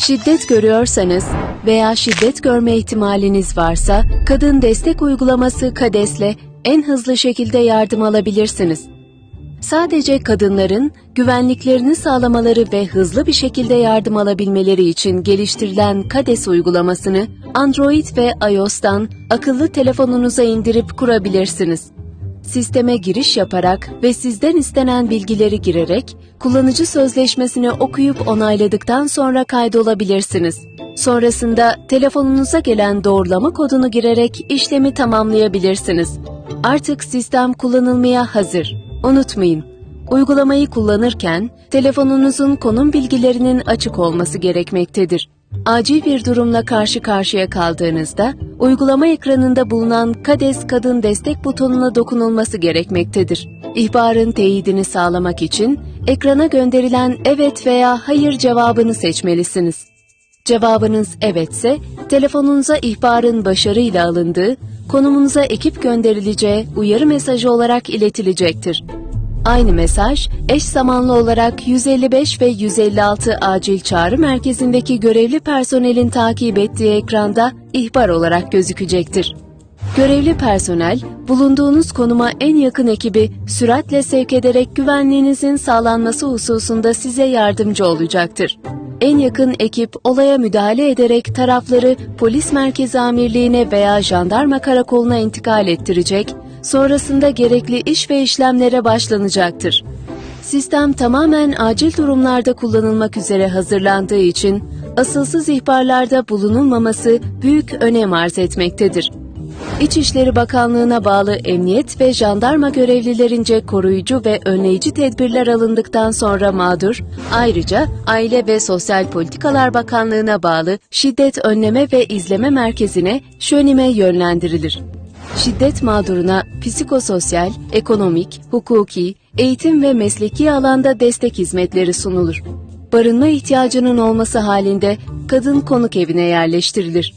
Şiddet görüyorsanız veya şiddet görme ihtimaliniz varsa kadın destek uygulaması KADES'le en hızlı şekilde yardım alabilirsiniz. Sadece kadınların güvenliklerini sağlamaları ve hızlı bir şekilde yardım alabilmeleri için geliştirilen KADES uygulamasını Android ve iOS'tan akıllı telefonunuza indirip kurabilirsiniz. Sisteme giriş yaparak ve sizden istenen bilgileri girerek kullanıcı sözleşmesini okuyup onayladıktan sonra kaydolabilirsiniz. Sonrasında telefonunuza gelen doğrulama kodunu girerek işlemi tamamlayabilirsiniz. Artık sistem kullanılmaya hazır. Unutmayın, uygulamayı kullanırken telefonunuzun konum bilgilerinin açık olması gerekmektedir. Acil bir durumla karşı karşıya kaldığınızda uygulama ekranında bulunan KADES Kadın Destek butonuna dokunulması gerekmektedir. İhbarın teyidini sağlamak için ekrana gönderilen evet veya hayır cevabını seçmelisiniz. Cevabınız evetse, telefonunuza ihbarın başarıyla alındığı, konumunuza ekip gönderileceği uyarı mesajı olarak iletilecektir. Aynı mesaj eş zamanlı olarak 155 ve 156 acil çağrı merkezindeki görevli personelin takip ettiği ekranda ihbar olarak gözükecektir. Görevli personel, bulunduğunuz konuma en yakın ekibi süratle sevk ederek güvenliğinizin sağlanması hususunda size yardımcı olacaktır. En yakın ekip olaya müdahale ederek tarafları polis merkezi amirliğine veya jandarma karakoluna intikal ettirecek, sonrasında gerekli iş ve işlemlere başlanacaktır. Sistem tamamen acil durumlarda kullanılmak üzere hazırlandığı için asılsız ihbarlarda bulunulmaması büyük önem arz etmektedir. İçişleri Bakanlığı'na bağlı emniyet ve jandarma görevlilerince koruyucu ve önleyici tedbirler alındıktan sonra mağdur, ayrıca Aile ve Sosyal Politikalar Bakanlığı'na bağlı Şiddet Önleme ve İzleme Merkezi'ne şönime yönlendirilir. Şiddet mağduruna psikososyal, ekonomik, hukuki, eğitim ve mesleki alanda destek hizmetleri sunulur. Barınma ihtiyacının olması halinde kadın konuk evine yerleştirilir.